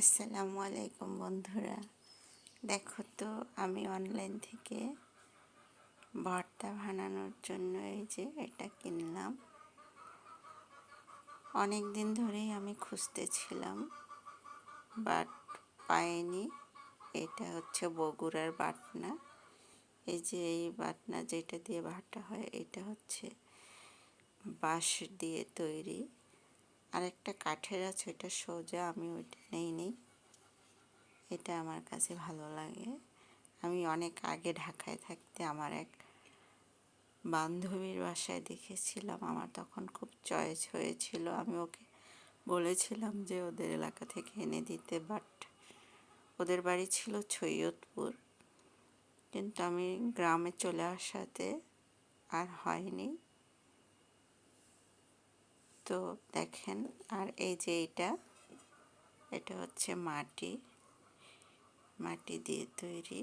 আসসালামু আলাইকুম বন্ধুরা। দেখো তো, আমি অনলাইন থেকে ভর্তা বানানোর জন্য এই যে এটা কিনলাম। অনেক দিন ধরেই আমি খুঁজতেছিলাম বাট পাইনি। এটা হচ্ছে বগুড়ার বাটনা। এই যে এই বাটনা যেটা দিয়ে বাটা হয়, এটা হচ্ছে বাঁশ দিয়ে তৈরি। আর একটা কাঠের আছে, ওইটা সোজা আমি ওইটা নেই নেই। এটা আমার কাছে ভালো লাগে। আমি অনেক আগে ঢাকায় থাকতে আমার এক বান্ধবীর বাসায় দেখেছিলাম, আমার তখন খুব চয়েস হয়েছিল। আমি ওকে বলেছিলাম যে ওদের এলাকা থেকে এনে দিতে বাট ওদের বাড়ি ছিল সৈয়দপুর। কিন্তু আমি গ্রামে চলে আসাতে আর হয়নি। তো দেখেন, আর এই যে এটা এটা হচ্ছে মাটি মাটি দিয়ে তৈরি।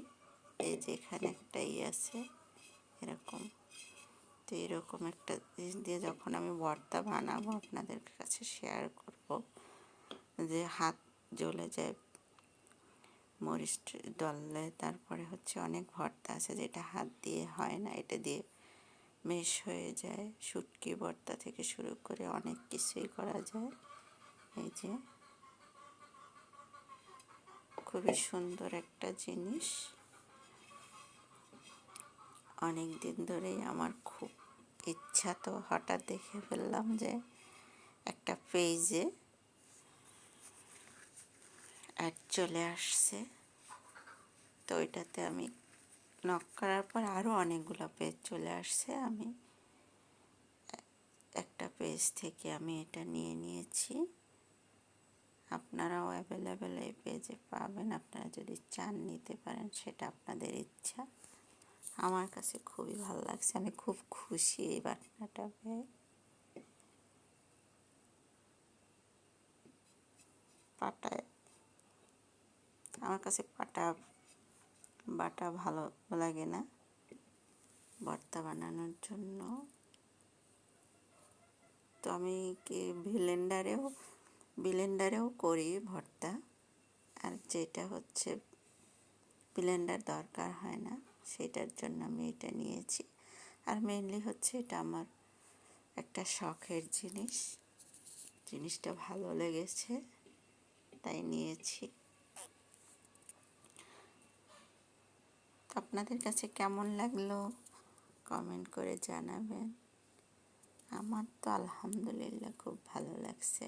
এই যে এখানে একটা ই আছে, এরকম। তো এরকম একটা জিনিস দিয়ে যখন আমি ভর্তা বানাবো, আপনাদের কাছে শেয়ার করব, যে হাত জ্বলে যায়, মরিচ ডললে তারপরে হচ্ছে অনেক ভর্তা আছে, যেটা হাত দিয়ে হয় না, এটা দিয়ে মেশ হয়ে যায় শুটকি ভর্তা থেকে শুরু করে অনেক কিছুই করা যায়। এই যে, খুবই সুন্দর একটা জিনিস। অনেক দিন ধরেই আমার খুব ইচ্ছা তো হঠাৎ দেখে ফেললাম যে একটা পেজে অ্যাড চলে আসছে। তো ওইটাতে আমি নক করার পর আরও অনেকগুলো পেজ চলে আসছে। আমি একটা পেজ থেকে আমি এটা নিয়ে নিয়েছি। আপনারাও অ্যাভেলেবেল এই পেজে পাবেন। আপনারা যদি চান নিতে পারেন, সেটা আপনাদের ইচ্ছা। আমার কাছে খুবই ভালো লাগছে। আমি খুব খুশি এই বাটনাটা পেয়ে। পাটায়। আমার কাছে পাটা বাটা ভালো লাগে না। ভর্তা বানানোর জন্য। তো আমি কি ব্লেন্ডারেও ব্লেন্ডারেও করি ভর্তা। আর যেটা হচ্ছে ব্লেন্ডার দরকার হয় না, সেটার জন্য আমি এটা নিয়েছি। আর মেনলি হচ্ছে এটা আমার একটা শখের জিনিস। জিনিসটা ভালো লেগেছে, তাই নিয়েছি। আপনাদের কাছে কেমন লাগল? কমেন্ট করে জানাবেন। আমার তো আলহামদুলিল্লাহ খুব ভালো লাগছে।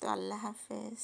তো আল্লাহ হাফেজ।